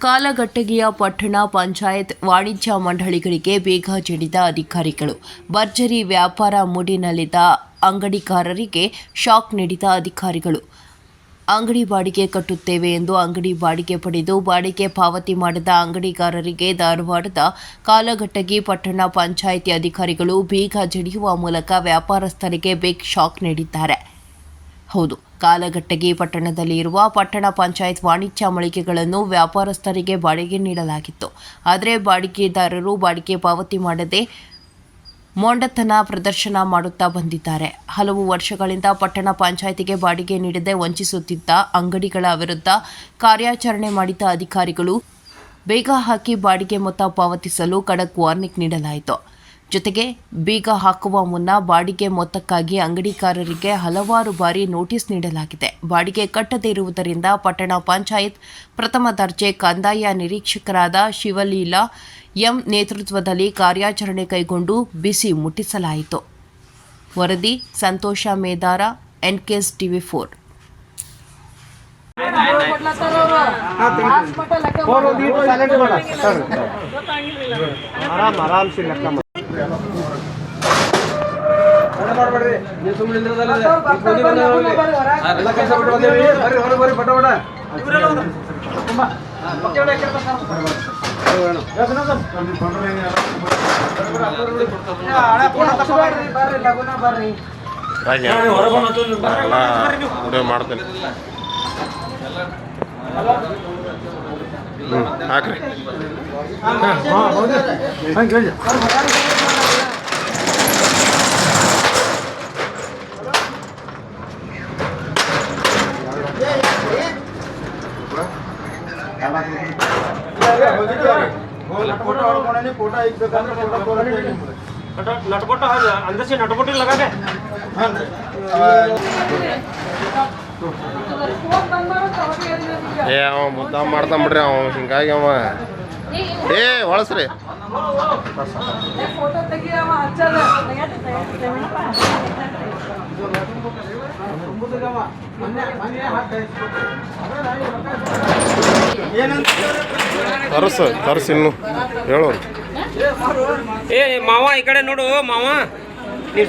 ಕಾಲಘಟ್ಟಗಿಯ ಪಟ್ಟಣ ಪಂಚಾಯತ್ ವಾಣಿಜ್ಯ ಮಂಡಳಿಗಳಿಗೆ ಬೇಗ ಜಡಿದ ಅಧಿಕಾರಿಗಳು. ಭರ್ಜರಿ ವ್ಯಾಪಾರ ಮೂಡಿನಲ್ಲಿದ್ದ ಅಂಗಡಿಕಾರರಿಗೆ ಶಾಕ್ ನೀಡಿದ ಅಧಿಕಾರಿಗಳು. ಅಂಗಡಿ ಬಾಡಿಗೆ ಕಟ್ಟುತ್ತೇವೆ ಎಂದು ಅಂಗಡಿ ಬಾಡಿಗೆ ಪಡೆದು ಬಾಡಿಗೆ ಪಾವತಿ ಮಾಡದ ಅಂಗಡಿಗಾರರಿಗೆ ಧಾರವಾಡದ ಕಾಲಘಟ್ಟಗಿ ಪಟ್ಟಣ ಪಂಚಾಯಿತಿ ಅಧಿಕಾರಿಗಳು ಬೀಗ ಜಡಿಯುವ ಮೂಲಕ ವ್ಯಾಪಾರಸ್ಥರಿಗೆ ಬಿಗ್ ಶಾಕ್ ನೀಡಿದ್ದಾರೆ. ಹೌದು. ಕಾಲಘಟ್ಟಗಿ ಪಟ್ಟಣದಲ್ಲಿ ಇರುವ ಪಟ್ಟಣ ಪಂಚಾಯತ್ ವಾಣಿಜ್ಯ ಮಳಿಗೆಗಳನ್ನು ವ್ಯಾಪಾರಸ್ಥರಿಗೆ ಬಾಡಿಗೆ ನೀಡಲಾಗಿತ್ತು. ಆದರೆ ಬಾಡಿಗೆದಾರರು ಬಾಡಿಗೆ ಪಾವತಿ ಮಾಡದೆ ಮೊಂಡತನ ಪ್ರದರ್ಶನ ಮಾಡುತ್ತಾ ಬಂದಿದ್ದಾರೆ. ಹಲವು ವರ್ಷಗಳಿಂದ ಪಟ್ಟಣ ಪಂಚಾಯತಿಗೆ ಬಾಡಿಗೆ ನೀಡದೆ ವಂಚಿಸುತ್ತಿದ್ದ ಅಂಗಡಿಗಳ ವಿರುದ್ಧ ಕಾರ್ಯಾಚರಣೆ ಮಾಡಿದ ಅಧಿಕಾರಿಗಳು ಬೇಗ ಹಾಕಿ ಬಾಡಿಗೆ ಮೊತ್ತ ಪಾವತಿಸಲು ಖಡಕ್ ವಾರ್ನಿಂಗ್ ನೀಡಲಾಯಿತು. ಜೊತೆಗೆ ಬೀಗ ಹಾಕುವ ಮುನ್ನ ಬಾಡಿಗೆ ಮೊತ್ತಕ್ಕಾಗಿ ಅಂಗಡಿಕಾರರಿಗೆ ಹಲವಾರು ಬಾರಿ ನೋಟಿಸ್ ನೀಡಲಾಗಿದೆ. ಬಾಡಿಗೆ ಕಟ್ಟದೇ ಇರುವುದರಿಂದ ಪಟ್ಟಣ ಪಂಚಾಯತ್ ಪ್ರಥಮ ದರ್ಜೆ ಕಂದಾಯ ನಿರೀಕ್ಷಕರಾದ ಶಿವಲೀಲಾ ಎಂ ನೇತೃತ್ವದಲ್ಲಿ ಕಾರ್ಯಾಚರಣೆ ಕೈಗೊಂಡು ಬಿಸಿ ಮುಟ್ಟಿಸಲಾಯಿತು. ವರದಿ Santosha Medara, NKS TV four. ಆರಾಮ್ ಸಿ ಲೆಕ್ಕ ಮಾಡಬೇಡ್ರಿ ನೀವು ಎಲ್ಲ ಕೆಲಸ ಬಿಟ್ಟು ಬಂದೇವಿ ಬರ್ರಿ ಹೊರಗೆ ಬರ್ರಿ ಮಾಡ್ತೇನೆ ઠાકરે नटपोटा अंदर से नटपोटी लगा के। ಏ, ಅವ ಮುದ್ದಾಮ್ ಮಾಡ್ತಾನ್ ಬಿಡ್ರಿ ಅವ, ಹಿಂಗಾಗಿ ಅವ. ಏ ಹಚ್ಚದ ತರ್ಸ, ತರ್ಸ್ ಇನ್ನು. ಹೇಳೋರು. ಏ, ಮಾವ, ಈ ಕಡೆ ನೋಡು, ಮಾವ. ನೀವು